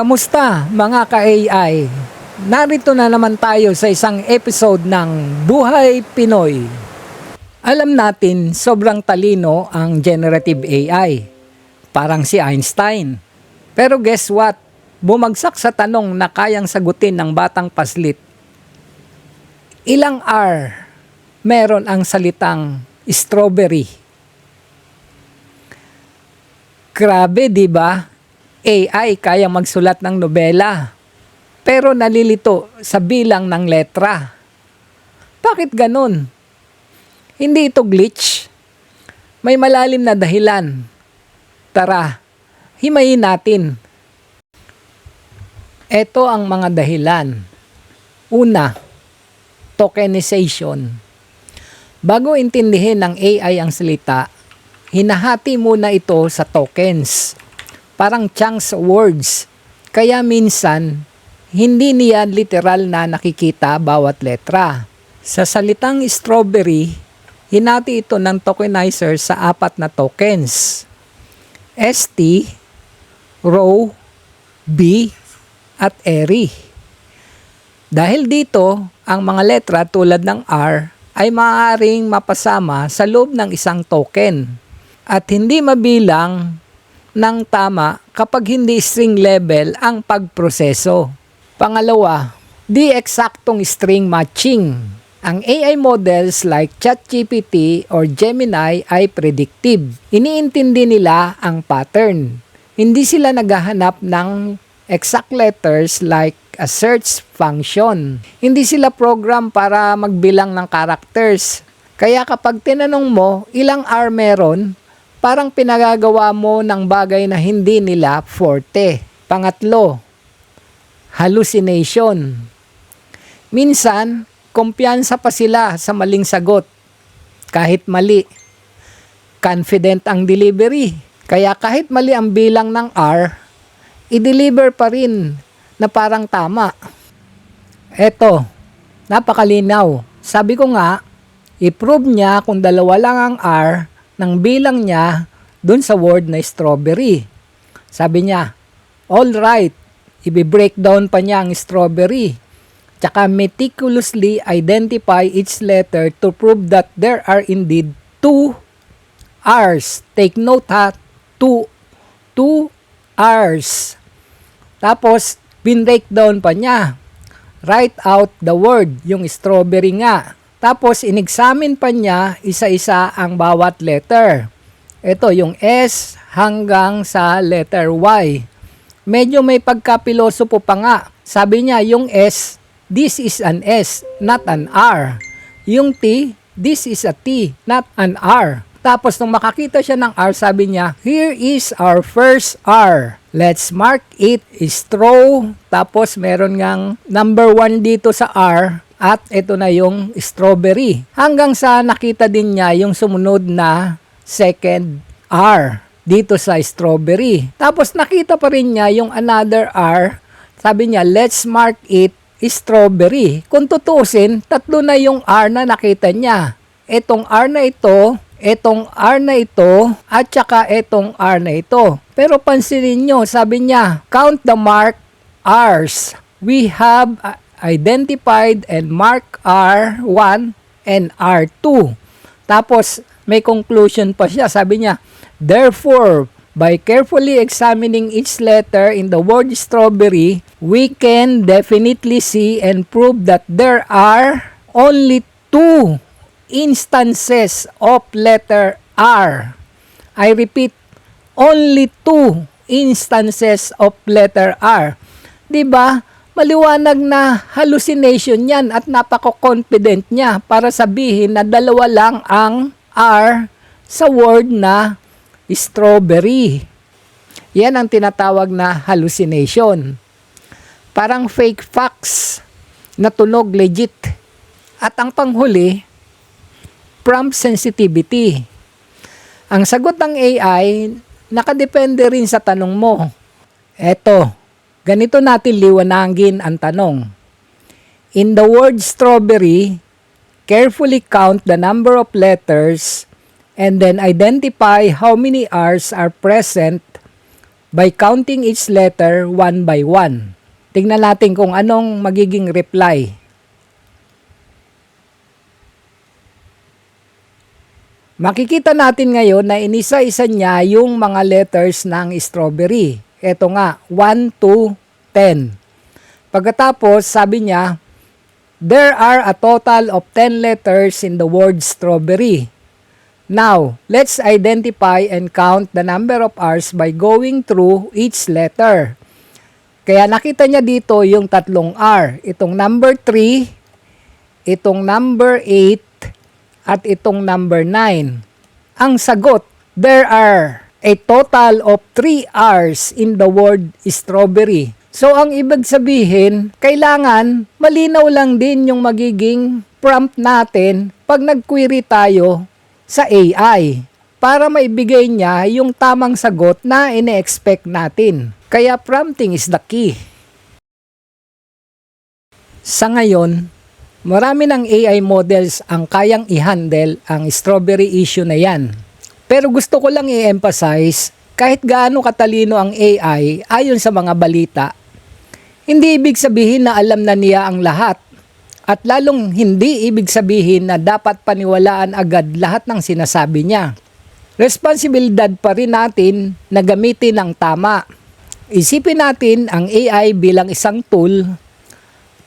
Kamusta mga ka-AI? Narito na naman tayo sa isang episode ng Buhay Pinoy. Alam natin sobrang talino ang generative AI. Parang si Einstein. Pero guess what? Bumagsak sa tanong na kayang sagutin ng batang paslit. Ilang R meron ang salitang strawberry? Grabe, di ba? AI kaya magsulat ng nobela. Pero nalilito sa bilang ng letra. Bakit ganun? Hindi ito glitch. May malalim na dahilan. Tara, himayin natin. Ito ang mga dahilan. Una, tokenization. Bago intindihin ng AI ang salita, hinahati muna ito sa tokens. Parang chunks words. Kaya minsan, hindi niya literal na nakikita bawat letra. Sa salitang strawberry, hinati ito ng tokenizer sa apat na tokens. ST, row, B, at eri. Dahil dito, ang mga letra tulad ng R ay maaaring mapasama sa loob ng isang token at hindi mabilang ng tama kapag hindi string level ang pagproseso. Pangalawa, di eksaktong string matching. Ang AI models like ChatGPT or Gemini ay predictive. Iniintindi nila ang pattern. Hindi sila naghahanap ng exact letters like a search function. Hindi sila program para magbilang ng characters. Kaya kapag tinanong mo ilang R meron, parang pinagagawa mo ng bagay na hindi nila forte. Pangatlo, hallucination. Minsan, kumpiyansa pa sila sa maling sagot. Kahit mali. Confident ang delivery. Kaya kahit mali ang bilang ng R, i-deliver pa rin na parang tama. Eto, napakalinaw. Sabi ko nga, i-prove niya kung dalawa lang ang R ng bilang niya dun sa word na strawberry. Sabi niya, all right, i-breakdown pa niya ang strawberry. Tsaka meticulously identify each letter to prove that there are indeed two R's. Take note ha, two, two R's. Tapos, bin-breakdown pa niya. Write out the word, yung strawberry nga. Tapos, inexamine pa niya isa-isa ang bawat letter. Ito, yung S hanggang sa letter Y. Medyo may pagkapilosopo pa nga. Sabi niya, yung S, this is an S, not an R. Yung T, this is a T, not an R. Tapos nung makakita siya ng R, sabi niya, here is our first R. Let's mark it straw. Tapos meron ngang number 1 dito sa R. At ito na yung strawberry. Hanggang sa nakita din niya yung sumunod na second R dito sa strawberry. Tapos nakita pa rin niya yung another R. Sabi niya, let's mark it strawberry. Kung tutusin, tatlo na yung R na nakita niya. Itong R na ito, etong R na ito at saka etong R na ito. Pero pansinin nyo, sabi niya, count the mark R's. We have identified and marked R1 and R2. Tapos may conclusion pa siya, sabi niya, therefore, by carefully examining each letter in the word strawberry, we can definitely see and prove that there are only two instances of letter R. I repeat, only two instances of letter R. 'Di ba? Maliwanag na hallucination 'yan at napaka-confident niya para sabihin na dalawa lang ang R sa word na strawberry. Yan ang tinatawag na hallucination. Parang fake facts na tunog legit. At ang panghuli, prompt sensitivity. Ang sagot ng AI, nakadepende rin sa tanong mo. Eto, ganito natin liwanagin ang tanong. In the word strawberry, carefully count the number of letters and then identify how many R's are present by counting each letter one by one. Tingnan natin kung anong magiging reply. Makikita natin ngayon na inisa-isa niya yung mga letters ng strawberry. Ito nga, 1 to 10. Pagkatapos, sabi niya, there are a total of 10 letters in the word strawberry. Now, let's identify and count the number of R's by going through each letter. Kaya nakita niya dito yung tatlong R. Itong number 3, itong number 8, at itong number 9. Ang sagot, there are a total of 3 R's in the word strawberry. So ang ibig sabihin, kailangan malinaw lang din yung magiging prompt natin pag nag-query tayo sa AI para maibigay niya yung tamang sagot na ine-expect natin. Kaya prompting is the key. Sa ngayon, marami ng AI models ang kayang i-handle ang strawberry issue na yan. Pero gusto ko lang i-emphasize, kahit gaano katalino ang AI ayon sa mga balita, hindi ibig sabihin na alam na niya ang lahat. At lalong hindi ibig sabihin na dapat paniwalaan agad lahat ng sinasabi niya. Responsibilidad pa rin natin na gamitin ng tama. Isipin natin ang AI bilang isang tool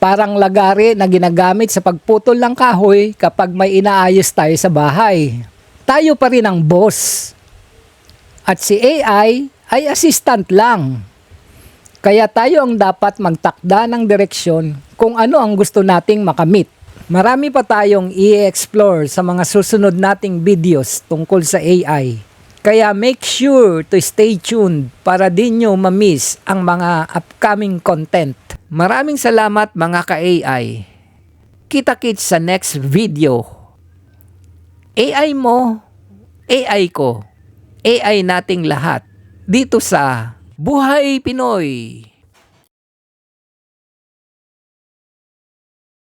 parang lagari na ginagamit sa pagputol ng kahoy kapag may inaayos tayo sa bahay. Tayo pa rin ang boss. At si AI ay assistant lang. Kaya tayo ang dapat magtakda ng direksyon kung ano ang gusto nating makamit. Marami pa tayong i-explore sa mga susunod nating videos tungkol sa AI. Kaya make sure to stay tuned para din nyo ma-miss ang mga upcoming content. Maraming salamat mga ka-AI. Kita-kits sa next video. AI mo, AI ko, AI nating lahat dito sa Buhay Pinoy.